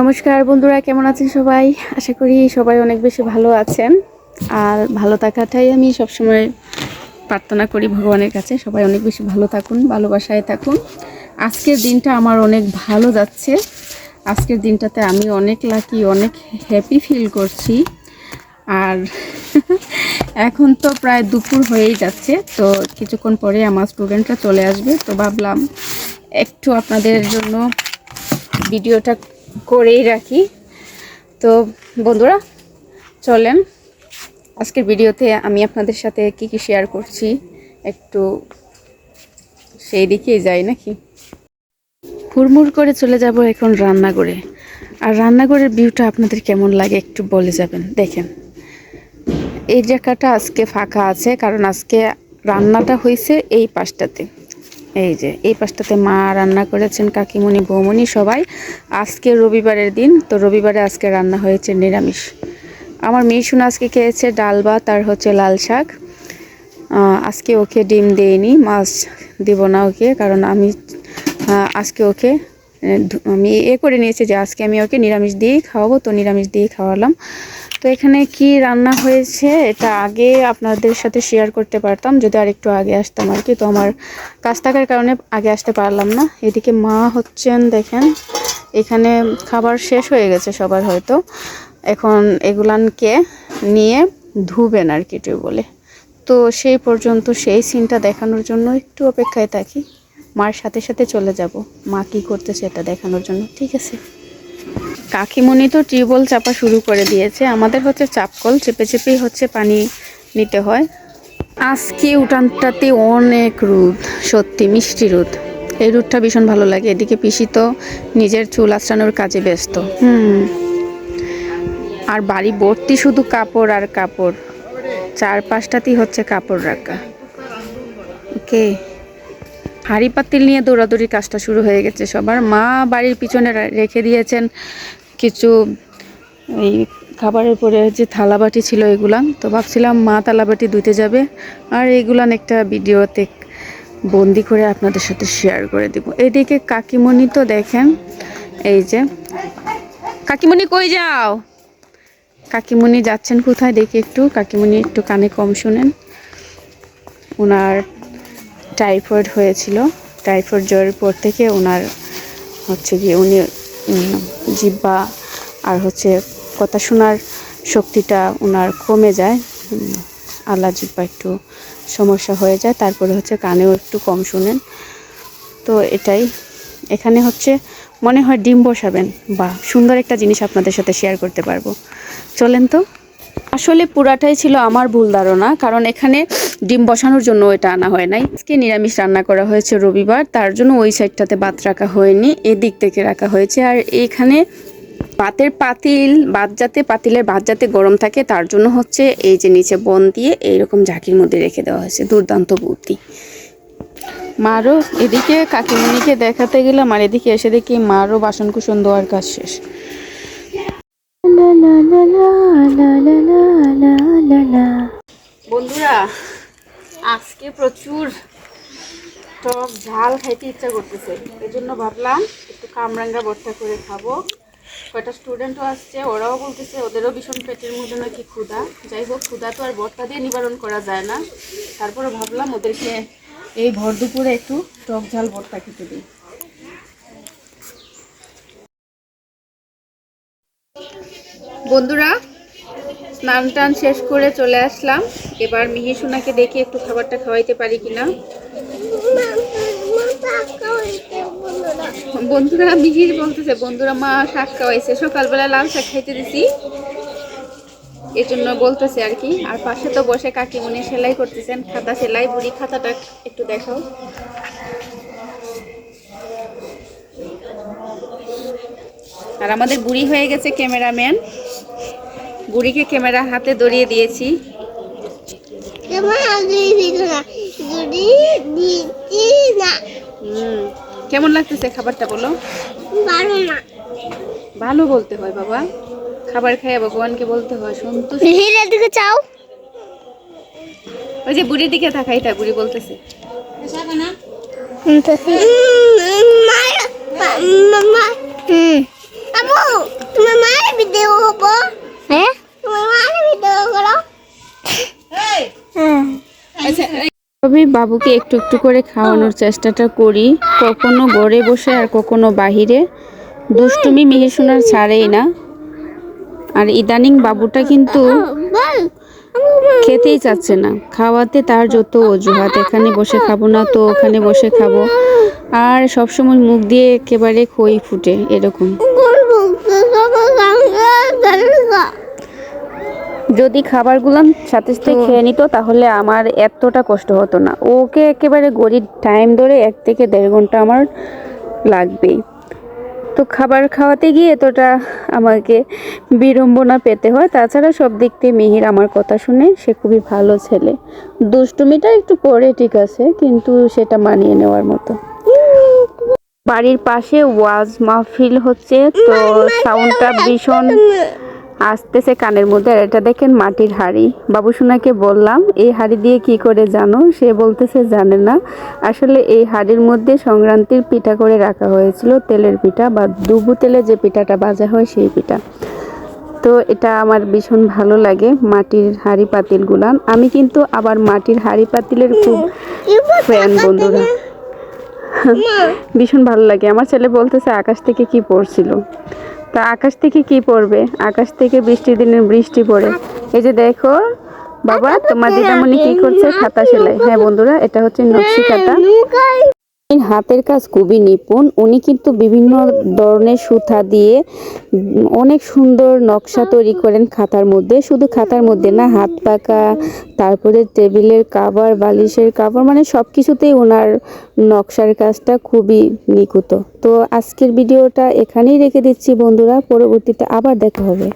নমস্কার বন্ধুরা, কেমন আছেন সবাই? আশা করি সবাই অনেক বেশি ভালো আছেন। আর ভালো থাকাটাই আমি সবসময় প্রার্থনা করি ভগবানের কাছে। সবাই অনেক বেশি ভালো থাকুন, ভালোবাসায় থাকুন। আজকের দিনটা আমার অনেক ভালো যাচ্ছে। আজকের দিনটাতে আমি অনেক লাকি অনেক হ্যাপি ফিল করছি। আর এখন তো প্রায় দুপুর হয়েই যাচ্ছে, তো কিছুক্ষণ পরে আমার স্টুডেন্টরা চলে আসবে। তো ভাবলাম একটু আপনাদের জন্য ভিডিওটা করেই রাখি। তো বন্ধুরা, চলেন। আজকের ভিডিওতে আমি আপনাদের সাথে কি কি শেয়ার করছি, একটু সেই দিকেই যাই নাকি? হুড়মুড় করে চলে যাব এখন রান্নাঘরে। আর রান্নাঘরের ভিউটা আপনাদের কেমন লাগে একটু বলে যাবেন। দেখেন, এই জায়গাটা আজকে ফাঁকা আছে, কারণ আজকে রান্নাটা হয়েছে এই পাশটাতে। এই যে, এই পাশটাতে মা রান্না করেছেন কাকিমণি, বৌমণি সবাই। আজকে রবিবারের দিন, তো রবিবারে আজকে রান্না হয়েছে নিরামিষ। আমার মেয়ে শোনা আজকে খেয়েছে ডাল ভাত আর হচ্ছে লাল শাক। আজকে ওকে ডিম দেইনি, মাছ দিব না ওকে, কারণ আমি আজকে ওকে আমি এ করে নিয়েছি যে আজকে আমি ওকে নিরামিষ দিয়েই খাওয়াবো, তো নিরামিষ দিয়েই খাওয়ালাম। তো এখানে কি রান্না হয়েছে এটা আগে আপনাদের সাথে শেয়ার করতে পারতাম, যদি আর একটু আগে আসতাম আর কি। তো আমার কাজ থাকার কারণে আগে আসতে পারলাম না। এদিকে মা হচ্ছেন, দেখেন, এখানে খাবার শেষ হয়ে গেছে সবার হয়তো। এখন এগুলানকে নিয়ে ধুবেন আর কি বলে তো সেই পর্যন্ত সেই সিনটা দেখানোর জন্য একটু অপেক্ষায় থাকি। মার সাথে সাথে চলে যাব। মা কি করতেছে এটা দেখানোর জন্য, ঠিক আছে? কাকিমণি তো টিউবওয়েল চাপা শুরু করে দিয়েছে। আমাদের হচ্ছে চাপকল, চেপে চেপেই হচ্ছে পানি নিতে হয়। আজকে উঠানটাতে অনেক রোদ, সত্যি মিষ্টি রোদ। এই রোদটা ভীষণ ভালো লাগে। এদিকে পিসি তো নিজের চুল আঁচড়ানোর কাজে ব্যস্ত। হুম। আর বাড়ি ভর্তি শুধু কাপড় আর কাপড়। চার পাঁচটাতেই হচ্ছে কাপড় রাখা। ওকে। হাঁড়ি পাতিল নিয়ে দৌড়াদৌড়ি কাজটা শুরু হয়ে গেছে সবার। মা বাড়ির পিছনে রেখে দিয়েছেন কিছু এই খাবারের পরে যে থালাবাটি ছিল এগুলান তো ভাবছিলাম মা থালাবাটি ধুতে যাবে। আর এগুলান একটা ভিডিওতে বন্দি করে আপনাদের সাথে শেয়ার করে দিব। এদিকে কাকিমণি তো দেখেন, এই যে। কাকিমণি কই যাও? কাকিমণি যাচ্ছেন কোথায়? দেখি একটু। কাকিমণি একটু কানে কম শুনেন। ওনার টাইফয়েড হয়েছিল। টাইফয়েড জ্বরের পর থেকে ওনার হচ্ছে গিয়ে উনি জিব্বা আর হচ্ছে কথা শোনার শক্তিটা ওনার কমে যায়। আল্লাহ জিব্বা একটু সমস্যা হয়ে যায়, তারপরে হচ্ছে কানেও একটু কম শুনেন। তো এটাই। এখানে হচ্ছে মনে হয় ডিম বসাবেন বা সুন্দর একটা জিনিস আপনাদের সাথে শেয়ার করতে পারব। চলেন তো। আসলে পুরাটাই ছিল আমার ভুল ধারণা, কারণ এখানে ডিম বসানোর জন্য এটা আনা হয় নাই আজকে নিরামিষ রান্না করা হয়েছে রবিবার তার জন্য ওই সাইডটাতে ভাত রাখা হয়নি এদিক থেকে রাখা হয়েছে আর এখানে ভাতের পাতিল ভাত যাতে পাতিলের ভাত যাতে গরম থাকে তার জন্য হচ্ছে এই যে নিচে বন দিয়ে এইরকম ঝাঁকির মধ্যে রেখে দেওয়া হয়েছে দুর্দান্ত বুদ্ধি মারও এদিকে কাকিমণিকে দেখাতে গেলাম আর এদিকে এসে দেখি মারও বাসন কুসন দেওয়ার কাজ শেষ বন্ধুরা আজকে প্রচুর টক ঝাল খাইতে ইচ্ছা করতেছে। এই জন্য ভাবলাম একটু কামরাঙ্গা ভর্তা করে খাব। কয়টা স্টুডেন্টও আসছে, ওরাও বলতেছে ওদেরও ভীষণ পেটের মধ্যে নাকি ক্ষুধা। যাই হোক, ক্ষুধা তো আর ভর্তা দিয়ে নিবারণ করা যায় না। তারপরে ভাবলাম ওদেরকে এই ভর দুপুরে একটু টক ঝাল ভর্তা খেতে দিই। বন্ধুরা স্নান টান শেষ করে চলে আসলাম। এবার মিহি সোনাকে দেখি একটু খাবারটা খাওয়াইতে পারি কিনা বন্ধুরা, মিহির বলতেছে, বন্ধুরা, মা শাক খাওয়াইছে। সকালবেলা লাল শাক খাইতে দিছি। এই জন্য বলতেছে আর কি, আর পাশে তো বসে কাকিমুনি সেলাই করতেছেন। খাতা সেলাই বুড়ি খাতাটা একটু দেখাও। আর আমাদের বুড়ি হয়ে গেছে ক্যামেরাম্যান। বুড়িকে ক্যামেরা হাতে ধরিয়ে দিয়েছি তোমার আগে দিত না যদি দিতি না হুম কেমন লাগতেছে খাবারটা বলো? না ভালো বলতে হয় বাবা। খাবার খেয়ে ভগবানকে বলতে হয় সন্তুষ্ট। হিরের দিকে চাও? ওই যে বুড়ির দিকে তাকাই তা বুড়ি বলতেছে। মা মা হুম। আবু এভাবেই বাবুকে একটু একটু করে খাওয়ানোর চেষ্টাটা করি। কখনো ঘরে বসে আর কখনো বাহিরে। দুষ্টুমি মিহিসোনার ছাড়েই না। আর ইদানিং বাবুটা কিন্তু খেতেই চাচ্ছে না। খাওয়াতে তার যত অজুহাত এখানে বসে খাব না তো ওখানে বসে খাব। আর সবসময় মুখ দিয়ে একেবারে খই ফুটে এরকম। যদি খাবারগুলো সাথে সাথে খেয়ে নিত তাহলে আমার এতটা কষ্ট হতো না। ওকে একেবারে গরিব টাইম ধরে এক থেকে দেড় ঘণ্টা আমার লাগবেই। তো খাবার খাওয়াতে গিয়ে এতটা আমাকে বিড়ম্বনা পেতে হয়। তাছাড়া সব দিক দিয়ে মিহির আমার কথা শুনে সে খুবই ভালো ছেলে। দুষ্টুমিটা একটু পরে ঠিক আছে কিন্তু সেটা মানিয়ে নেওয়ার মতো। বাড়ির পাশে ওয়াজ মাহফিল হচ্ছে তো সাউন্ডটা ভীষণ আসতেছে কানের মধ্যে। আর এটা দেখেন মাটির হাড়ি। বাবুসোনাকে বললাম এই হাড়ি দিয়ে কি করে জানো? সে বলতেছে জানে না। আসলে এই হাড়ির মধ্যে সংক্রান্তির পিঠা করে রাখা হয়েছিল। তেলের পিঠা বা দুবু তেলে যে পিঠাটা ভাজা হয় সেই পিঠা। তো এটা আমার ভীষণ ভালো লাগে মাটির হাড়ি পাতিলগুলান আমি কিন্তু আবার মাটির হাড়ি পাতিলের খুব ফ্যান বন্ধুরা। ভীষণ ভালো লাগে। আমার ছেলে বলতেছে আকাশ থেকে কি পড়ছিল? তা আকাশ থেকে কি পড়বে? আকাশ থেকে বৃষ্টির দিনে বৃষ্টি পড়ে। এই যে দেখো বাবা তোমার দিদামণি কি করছে? খাতা সেলাই। হ্যাঁ বন্ধুরা এটা হচ্ছে নকশি খাতা। হাতের কাজ খুবই নিপুণ। উনি কিন্তু বিভিন্ন ধরনের সুতা দিয়ে অনেক সুন্দর নকশা তৈরি করেন খাতার মধ্যে। শুধু খাতার মধ্যে না, হাত পাকা, তারপরে টেবিলের কাভার বালিশের কাভার মানে সব কিছুতেই ওনার নকশার কাজটা খুবই নিখুঁত। তো আজকের ভিডিওটা এখানেই রেখে দিচ্ছি বন্ধুরা, পরবর্তীতে আবার দেখা হবে।